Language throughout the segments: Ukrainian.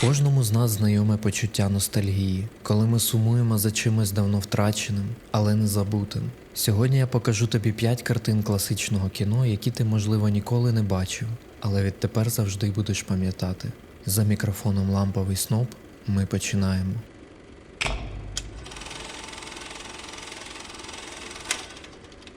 Кожному з нас знайоме почуття ностальгії, коли ми сумуємо за чимось давно втраченим, але не забутим. Сьогодні я покажу тобі 5 картин класичного кіно, які ти, можливо, ніколи не бачив, але відтепер завжди будеш пам'ятати. За мікрофоном ламповий сноп ми починаємо.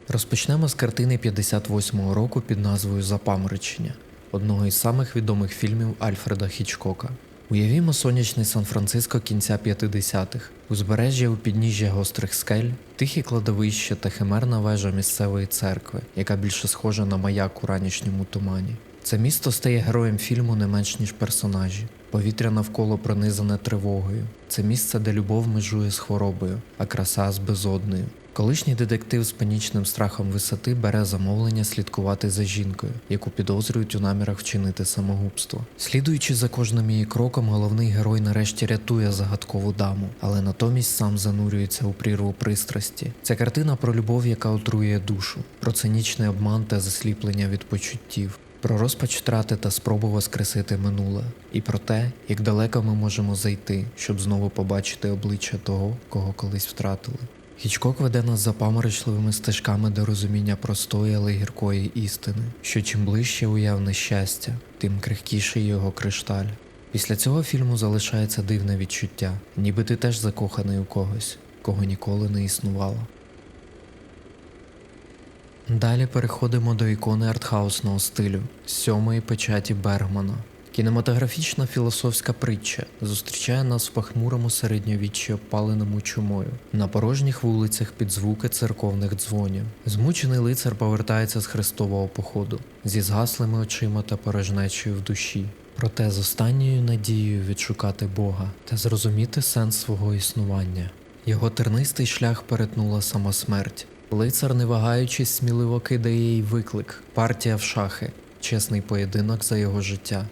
Розпочнемо з картини 58-го року під назвою Запаморочення, одного із самих відомих фільмів Альфреда Хічкока. Уявімо сонячний Сан-Франциско кінця 50-х, узбережжя у підніжжя гострих скель, тихі кладовища та химерна вежа місцевої церкви, яка більше схожа на маяк у ранішньому тумані. Це місто стає героєм фільму не менш ніж персонажі. Повітря навколо пронизане тривогою. Це місце, де любов межує з хворобою, а краса з безодною. Колишній детектив з панічним страхом висоти бере замовлення слідкувати за жінкою, яку підозрюють у намірах вчинити самогубство. Слідуючи за кожним її кроком, головний герой нарешті рятує загадкову даму, але натомість сам занурюється у прірву пристрасті. Це картина про любов, яка отруює душу, про цинічний обман та засліплення від почуттів. Про розпач втрати та спробу воскресити минуле, і про те, як далеко ми можемо зайти, щоб знову побачити обличчя того, кого колись втратили. Хічкок веде нас запаморочливими стежками до розуміння простої, але гіркої істини, що чим ближче уявне щастя, тим крихкіший його кришталь. Після цього фільму залишається дивне відчуття, ніби ти теж закоханий у когось, кого ніколи не існувало. Далі переходимо до ікони артхаусного стилю сьомої печаті Бергмана. Кінематографічна філософська притча зустрічає нас в похмурому середньовіччі опаленому чумою на порожніх вулицях під звуки церковних дзвонів. Змучений лицар повертається з хрестового походу зі згаслими очима та порожнечою в душі. Проте з останньою надією відшукати Бога та зрозуміти сенс свого існування. Його тернистий шлях перетнула сама смерть. Лицар, не вагаючись, сміливо кидає їй виклик, партія в шахи, чесний поєдинок за його життя.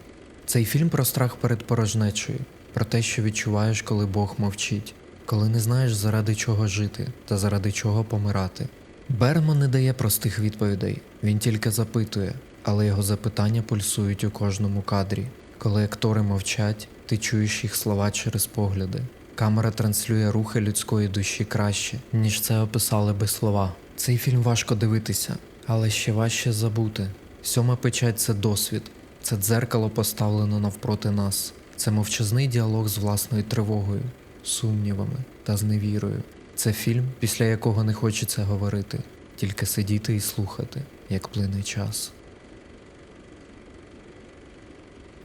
Цей фільм про страх перед порожнечою, про те, що відчуваєш, коли Бог мовчить, коли не знаєш, заради чого жити та заради чого помирати. Берман не дає простих відповідей, він тільки запитує, але його запитання пульсують у кожному кадрі. Коли актори мовчать, ти чуєш їх слова через погляди. Камера транслює рухи людської душі краще, ніж це описали би слова. Цей фільм важко дивитися, але ще важче забути. Сьома печать це досвід, це дзеркало поставлено навпроти нас. Це мовчазний діалог з власною тривогою, сумнівами та зневірою. Це фільм, після якого не хочеться говорити, тільки сидіти і слухати, як плине час.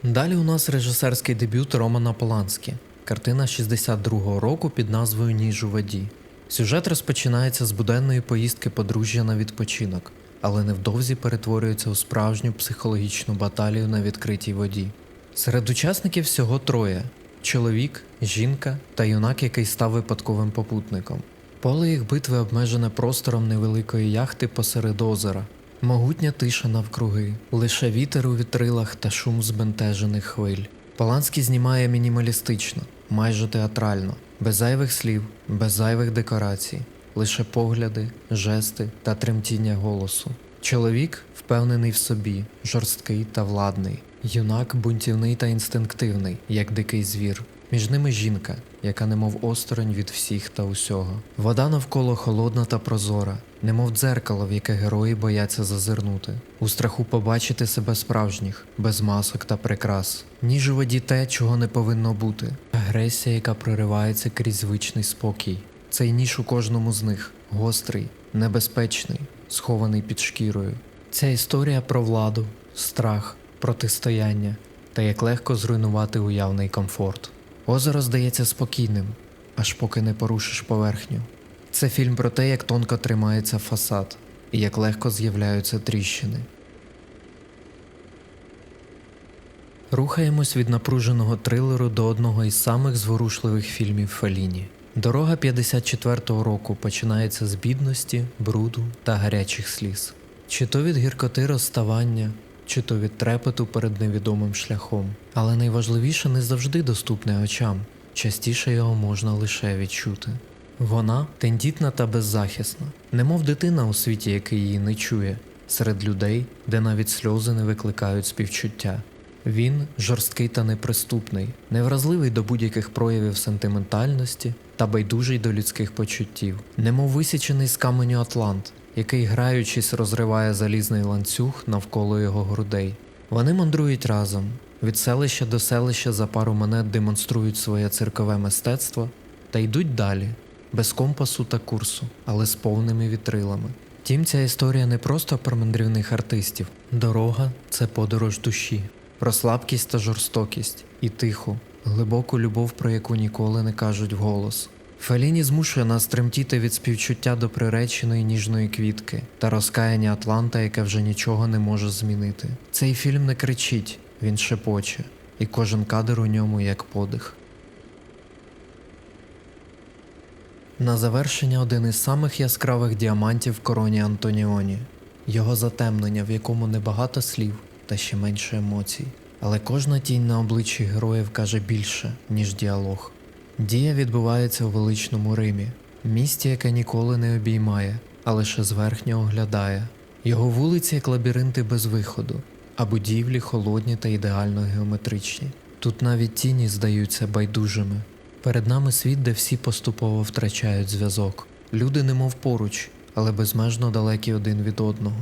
Далі у нас режисерський дебют Романа Поланські. Картина 62-го року під назвою Ніж у воді. Сюжет розпочинається з буденної поїздки подружжя на відпочинок, але невдовзі перетворюється у справжню психологічну баталію на відкритій воді. Серед учасників всього троє: чоловік, жінка та юнак, який став випадковим попутником. Поле їх битви обмежене простором невеликої яхти посеред озера. Могутня тиша навкруги, лише вітер у вітрилах та шум збентежених хвиль. Поланський знімає мінімалістично, майже театрально, без зайвих слів, без зайвих декорацій, лише погляди, жести та тремтіння голосу. Чоловік впевнений в собі, жорсткий та владний. Юнак бунтівний та інстинктивний, як дикий звір. Між ними жінка, яка немов осторонь від всіх та усього. Вода навколо холодна та прозора, немов дзеркало, в яке герої бояться зазирнути. У страху побачити себе справжніх, без масок та прикрас. Ніж у воді те, чого не повинно бути. Агресія, яка проривається крізь звичний спокій. Цей ніж у кожному з них гострий, небезпечний, схований під шкірою. Ця історія про владу, страх, протистояння та як легко зруйнувати уявний комфорт. Озеро здається спокійним, аж поки не порушиш поверхню. Це фільм про те, як тонко тримається фасад і як легко з'являються тріщини. Рухаємось від напруженого трилеру до одного із самих зворушливих фільмів Феліні. Дорога 54-го року починається з бідності, бруду та гарячих сліз. Чи то від гіркоти розставання, чи то від трепету перед невідомим шляхом. Але найважливіше не завжди доступне очам, частіше його можна лише відчути. Вона тендітна та беззахисна, немов дитина у світі, який її не чує, серед людей, де навіть сльози не викликають співчуття. Він жорсткий та неприступний, невразливий до будь-яких проявів сентиментальності та байдужий до людських почуттів, немов висічений з каменю Атлант, який, граючись, розриває залізний ланцюг навколо його грудей. Вони мандрують разом. Від селища до селища за пару монет демонструють своє циркове мистецтво та йдуть далі, без компасу та курсу, але з повними вітрилами. Втім, ця історія не просто про мандрівних артистів. Дорога це подорож душі, про слабкість та жорстокість, і тиху, глибоку любов, про яку ніколи не кажуть вголос. Феліні змушує нас тремтіти від співчуття до приреченої ніжної квітки та розкаяння Атланта, яке вже нічого не може змінити. Цей фільм не кричить, він шепоче, і кожен кадр у ньому як подих. На завершення один із самих яскравих діамантів в короні Антоніоні. Його затемнення, в якому небагато слів та ще менше емоцій. Але кожна тінь на обличчі героїв каже більше, ніж діалог. Дія відбувається у величному Римі, місті, яке ніколи не обіймає, а лише зверхньо оглядає. Його вулиці як лабіринти без виходу, а будівлі холодні та ідеально геометричні. Тут навіть тіні здаються байдужими. Перед нами світ, де всі поступово втрачають зв'язок. Люди немов поруч, але безмежно далекі один від одного.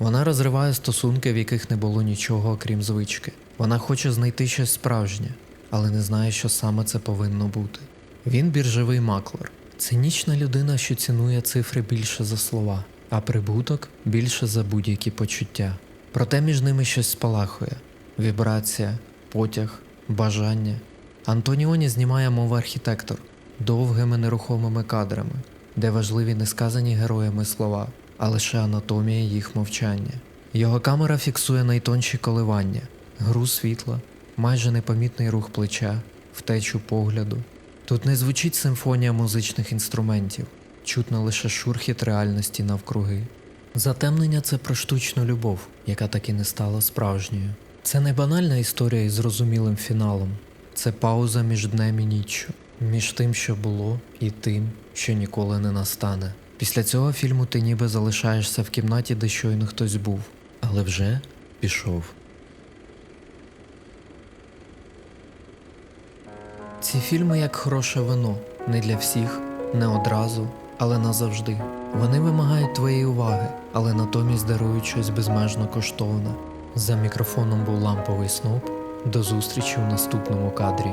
Вона розриває стосунки, в яких не було нічого, окрім звички. Вона хоче знайти щось справжнє, але не знає, що саме це повинно бути. Він біржовий маклер, цинічна людина, що цінує цифри більше за слова, а прибуток більше за будь-які почуття. Проте між ними щось спалахує: вібрація, потяг, бажання. Антоніоні знімає мов архітектор довгими нерухомими кадрами, де важливі не сказані героями слова, а лише анатомія їх мовчання. Його камера фіксує найтонші коливання, гру світла, майже непомітний рух плеча, втечу погляду. Тут не звучить симфонія музичних інструментів, чутно лише шурхіт реальності навкруги. Затемнення це про штучну любов, яка так і не стала справжньою. Це не банальна історія із зрозумілим фіналом. Це пауза між днем і ніччю, між тим, що було, і тим, що ніколи не настане. Після цього фільму ти ніби залишаєшся в кімнаті, де щойно хтось був, але вже пішов. Ці фільми як хороше вино, не для всіх, не одразу, але назавжди. Вони вимагають твоєї уваги, але натомість дарують щось безмежно коштовне. За мікрофоном був ламповий сноп. До зустрічі у наступному кадрі.